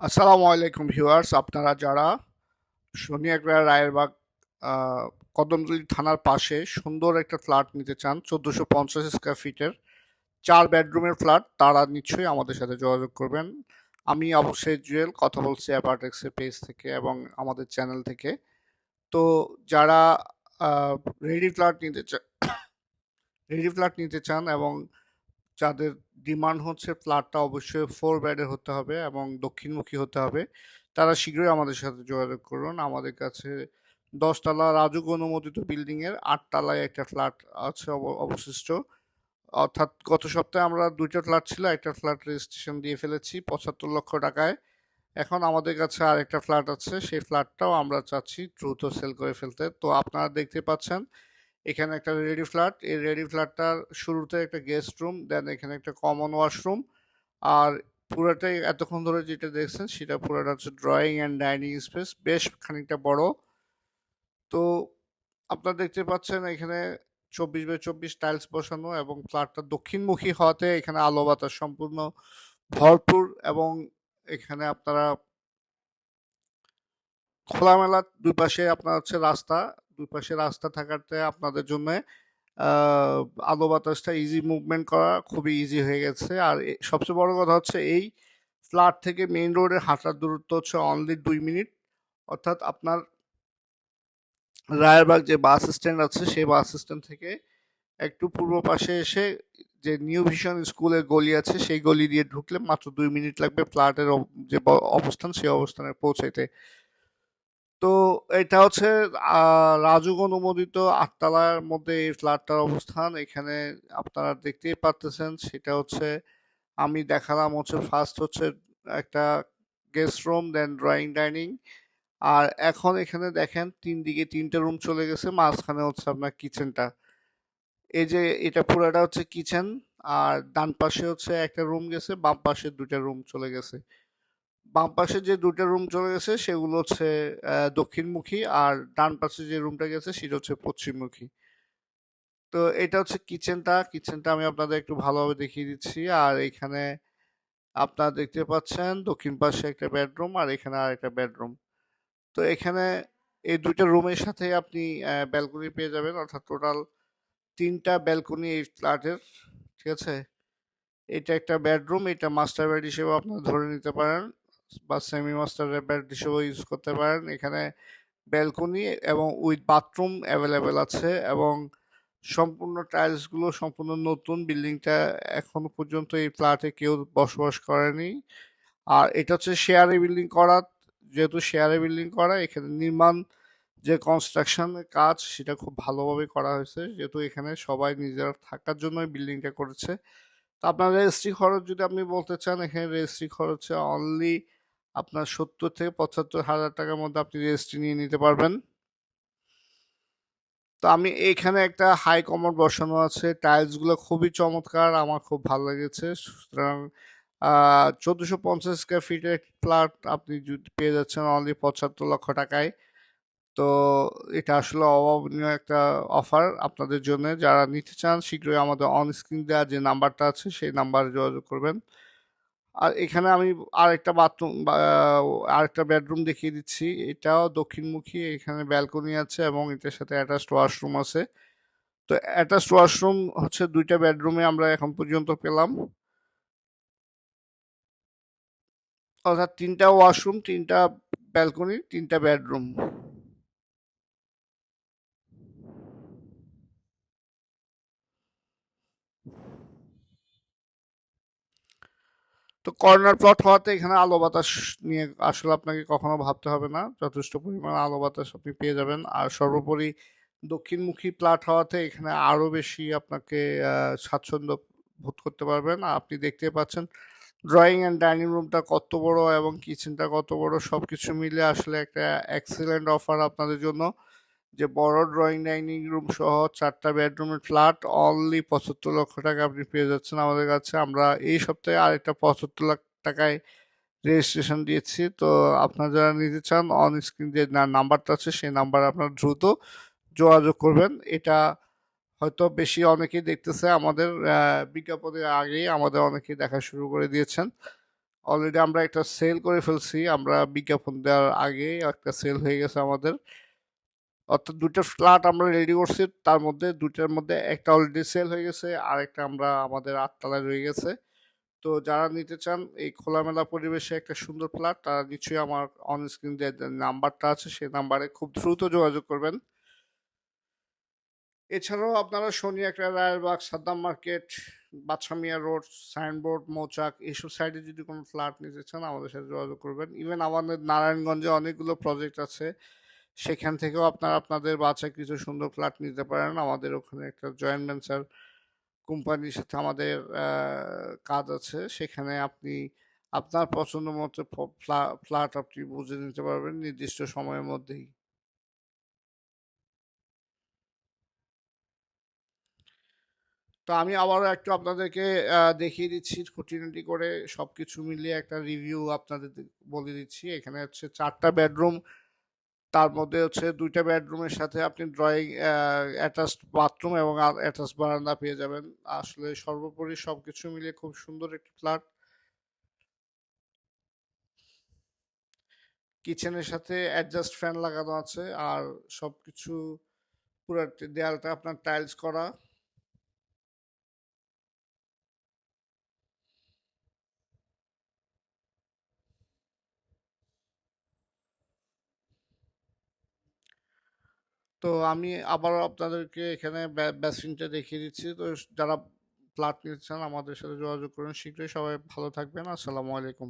আসসালামু আলাইকুম ভিউয়ার্স আপনারা যারা সোনিয়াগ্রা রায়েরবাগ আহ, কদমতলী থানার পাশে সুন্দর একটা ফ্ল্যাট নিতে চান চোদ্দোশো পঞ্চাশ স্কোয়ার ফিটের চার বেডরুমের ফ্ল্যাট তারা নিশ্চয়ই আমাদের সাথে যোগাযোগ করবেন। আমি অবশ্যই জুয়েল কথা বলছি অ্যাপার্টেক্সের পেজ থেকে এবং আমাদের চ্যানেল থেকে। তো যারা রেডি ফ্ল্যাট নিতে চান রেডি ফ্ল্যাট নিতে চান এবং যাদের ডিমান্ড হচ্ছে ফ্ল্যাটটা অবশ্যই ফোর বেডের হতে হবে এবং দক্ষিণমুখী হতে হবে। তারা শীঘ্রই আমাদের সাথে যোগাযোগ করুন। আমাদের কাছে দশতলা রাজুক অনুমোদিত বিল্ডিংয়ের আটতলায় একটা ফ্ল্যাট আছে অব- অবশিষ্ট। অর্থাৎ গত সপ্তাহে আমরা দুইটা ফ্ল্যাট ছিল, একটা ফ্ল্যাট রেজিস্ট্রেশন দিয়ে ফেলেছি পঁচাত্তর লক্ষ টাকায়। এখন আমাদের কাছে আরেকটা ফ্ল্যাট আছে, সেই ফ্ল্যাটটাও আমরা চাচ্ছি দ্রুত সেল করে ফেলতে। তো আপনারা দেখতে পাচ্ছেন এখানে একটা রেডি ফ্ল্যাট এই রেডি ফ্ল্যাটটার শুরুতে একটা গেস্ট রুম দেন এখানে একটা কমন ওয়াশরুম আর পুরোটাই এতক্ষণ ধরে যেটা দেখছেন, সেটা পুরোটা হচ্ছে ড্রয়িং অ্যান্ড ডাইনিং স্পেস বেশ খানিকটা বড়। তো আপনারা দেখতে পাচ্ছেন এখানে চব্বিশ বাই চব্বিশ টাইলস বসানো এবং ফ্ল্যাটটা দক্ষিণমুখী হওয়াতে এখানে আলো বাতাস সম্পূর্ণ ভরপুর এবং এখানে আপনারা খোলামেলা দুই পাশে আপনার হচ্ছে রাস্তা দুই পাশে রাস্তা থাকাতে আপনাদের জন্য আলো বাতাসটা ইজি মুভমেন্ট করা খুবই ইজি হয়ে গেছে। আর সবচেয়ে বড় কথা হচ্ছে এই ফ্ল্যাট থেকে মেইন রোডের হাঁটার দূরত্ব হচ্ছে অনলি দুই মিনিট। অর্থাৎ আপনার রায়েরবাগ যে বাস স্ট্যান্ড আছে, সেই বাস স্ট্যান্ড থেকে একটু পূর্ব পাশে এসে যে নিউ ভিশন স্কুলের গলি আছে, সেই গলি দিয়ে ঢুকলে মাত্র দুই মিনিট লাগবে ফ্ল্যাটের যে অবস্থান, সেই অবস্থানে পৌঁছাইতে। তো এটা হচ্ছে রাজুক অনুমোদিত আটতলার মধ্যে এই ফ্ল্যাটটার অবস্থান। এখানে আপনারা দেখতেই পারতেছেন, সেটা হচ্ছে আমি দেখালাম হচ্ছে ফার্স্ট হচ্ছে একটা guest room then drawing dining আর এখন এখানে দেখেন তিন দিকে তিনটা রুম চলে গেছে, মাঝখানে হচ্ছে আপনার কিচেনটা এই যে এটা পুরাটা হচ্ছে কিচেন আর ডান পাশে হচ্ছে একটা রুম গেছে, বাম পাশে দুইটা রুম চলে গেছে। বাম পাশে যে দুইটা রুম চলে গেছে, সেগুলো হচ্ছে দক্ষিণমুখী আর ডান পাশে যে রুমটা গেছে, সেটা হচ্ছে পশ্চিমমুখী। তো এটা হচ্ছে কিচেনটা। কিচেনটা আমি আপনাদের একটু ভালোভাবে দেখিয়ে দিচ্ছি। আর এখানে আপনারা দেখতে পাচ্ছেন দক্ষিণ পাশে একটা বেডরুম আর এখানে আর একটা বেডরুম তো এখানে এই দুইটা রুমের সাথে আপনি ব্যালকনি পেয়ে যাবেন। অর্থাৎ টোটাল তিনটা ব্যালকনি এই ফ্ল্যাটের ঠিক আছে? এটা একটা বেডরুম এটা মাস্টার বেড হিসেবে আপনারা ধরে নিতে পারেন। বা সেমি মাস্টার বেড হিসেবেও ইউজ করতে পারেন। এখানে ব্যালকনি এবং উইথ বাথরুম অ্যাভেলেবেল আছে এবং সম্পূর্ণ টাইলসগুলো সম্পূর্ণ নতুন বিল্ডিংটা এখনও পর্যন্ত এই ফ্ল্যাটে কেউ বসবাস করেনি। আর এটা হচ্ছে শেয়ারে বিল্ডিং করা, যেহেতু শেয়ারে বিল্ডিং করা, এখানে নির্মাণ যে কনস্ট্রাকশনের কাজ, সেটা খুব ভালোভাবে করা হয়েছে। যেহেতু এখানে সবাই নিজেরা থাকার জন্য বিল্ডিংটা করেছে। তো আপনার রেজিস্ট্রি খরচ যদি আপনি বলতে চান, এখানে রেজিস্ট্রি খরচে অনলি আপনার সত্তর থেকে পঁচাত্তর হাজার টাকার মধ্যে আপনি রেজিস্ট্রি নিয়ে নিতে পারবেন। তো আমি এখানে একটা হাই কমোড বসানো আছে। টাইলসগুলো খুবই চমৎকার, আমার খুব ভালো লেগেছে। সুতরাং চোদ্দোশো পঞ্চাশ স্কোয়ার ফিটের ফ্ল্যাট আপনি পেয়ে যাচ্ছেন অনলি পঁচাত্তর লক্ষ টাকায়। তো এটা আসলে অভাবনীয় একটা অফার আপনাদের জন্য। যারা নিতে চান, শীঘ্রই আমাদের অন স্ক্রিন দেওয়া যে নাম্বারটা আছে, সেই নাম্বারে যোগাযোগ করবেন। আর এখানে আমি আরেকটা বাথরুম আরেকটা বেডরুম দেখিয়ে দিচ্ছি। এটাও দক্ষিণমুখী, এখানে ব্যালকনি আছে এবং এটার সাথে অ্যাটাচড ওয়াশরুম আছে। তো অ্যাটাচড ওয়াশরুম হচ্ছে দুইটা বেডরুমে আমরা এখন পর্যন্ত পেলাম। অর্থাৎ তিনটা ওয়াশরুম, তিনটা ব্যালকনি, তিনটা বেডরুম। তো কর্নার প্লট হওয়াতে এখানে আলো বাতাস নিয়ে আসলে আপনাকে কখনো ভাবতে হবে না। যথেষ্ট পরিমাণ আলো বাতাস আপনি পেয়ে যাবেন। আর সর্বোপরি দক্ষিণমুখী প্লট হওয়াতে এখানে আরও বেশি আপনাকে স্বাচ্ছন্দ্য বোধ করতে পারবেন। আপনি দেখতে পাচ্ছেন ড্রয়িং অ্যান্ড ডাইনিং রুমটা কত বড় এবং কিচেনটা কত বড়। সব কিছু মিলে আসলে একটা এক্সিলেন্ট অফার আপনাদের জন্য। যে বড় ড্রয়িং ডাইনিং রুম সহ চারটা বেডরুমের ফ্ল্যাট অনলি পঁচাত্তর লক্ষ টাকা আপনি পেয়ে যাচ্ছেন আমাদের কাছে। আমরা এই সপ্তাহে আরেকটা পঁচাত্তর লাখ টাকায় রেজিস্ট্রেশন দিয়েছি। তো আপনারা যারা নিতে চান অন স্ক্রিন যে নাম্বারটা আছে, সেই নাম্বারে আপনারা দ্রুত যোগাযোগ করবেন। এটা হয়তো বেশি অনেকেই দেখতেছে, আমাদের বিজ্ঞাপনের আগেই আমাদের অনেকেই দেখা শুরু করে দিয়েছেন। অলরেডি আমরা একটা সেল করে ফেলছি। আমরা বিজ্ঞাপন দেওয়ার আগে একটা সেল হয়ে গেছে আমাদের। অর্থাৎ দুটো ফ্ল্যাট আমরা রেডি করছি, তার মধ্যে দুটার মধ্যে একটা অলরেডি সেল হয়ে গেছে আর একটা আমরা আমাদের আটতলায় রয়ে গেছে। তো যারা নিতে চান, এই খোলামেলা পরিবেশে একটা সুন্দর ফ্ল্যাট, তারা নিশ্চয়ই আমার অন স্ক্রিন যে নাম্বারটা আছে, সেই নাম্বারে খুব দ্রুত যোগাযোগ করবেন। এছাড়াও আপনারা শনি একটা Rayerbag Saddam market Badshamia road, Signboard, Mouchak এইসব সাইডে যদি কোনো ফ্ল্যাট নিতে চান, আমাদের সাথে যোগাযোগ করবেন। ইভেন আমাদের নারায়ণগঞ্জে অনেকগুলো প্রজেক্ট আছে। সেখান থেকেও আপনারা আপনাদের বাচ্চা কিছু সুন্দর ফ্ল্যাট নিতে পারেন। আমাদের ওখানে একটা জয়েন্ট ভেঞ্চার কোম্পানির সাথে আমাদের কাজ আছে। সেখানে আপনি আপনার পছন্দ মতো ফ্ল্যাট আপনি বুঝে নিতে পারবেন নির্দিষ্ট সময়ের মধ্যেই। তো আমি আবারও একটু আপনাদেরকে দেখিয়ে দিচ্ছি খুঁটিনাটি করে সব কিছু মিলিয়ে একটা রিভিউ আপনাদের বলে দিচ্ছি। এখানে হচ্ছে চারটা বেডরুম তার মধ্যে হচ্ছে দুইটা বেডরুমের সাথে আপনি ড্রয়িং অ্যাটাচড বাথরুম এবং অ্যাটাচ বারান্দা পেয়ে যাবেন। আসলে সর্বোপরি সবকিছু মিলিয়ে খুব সুন্দর একটি ফ্ল্যাট কিচেনের সাথে অ্যাডজাস্ট ফ্যান লাগানো আছে আর সবকিছু পুরো দেয়ালটা আপনার টাইলস করা। তো আমি আবারও আপনাদেরকে এখানে ব্যাসিনটা দেখিয়ে দিচ্ছি। তো যারা প্লাট নিচ্ছেন আমাদের সাথে যোগাযোগ করুন, শীঘ্রই সবাই ভালো থাকবেন। আসসালামু আলাইকুম।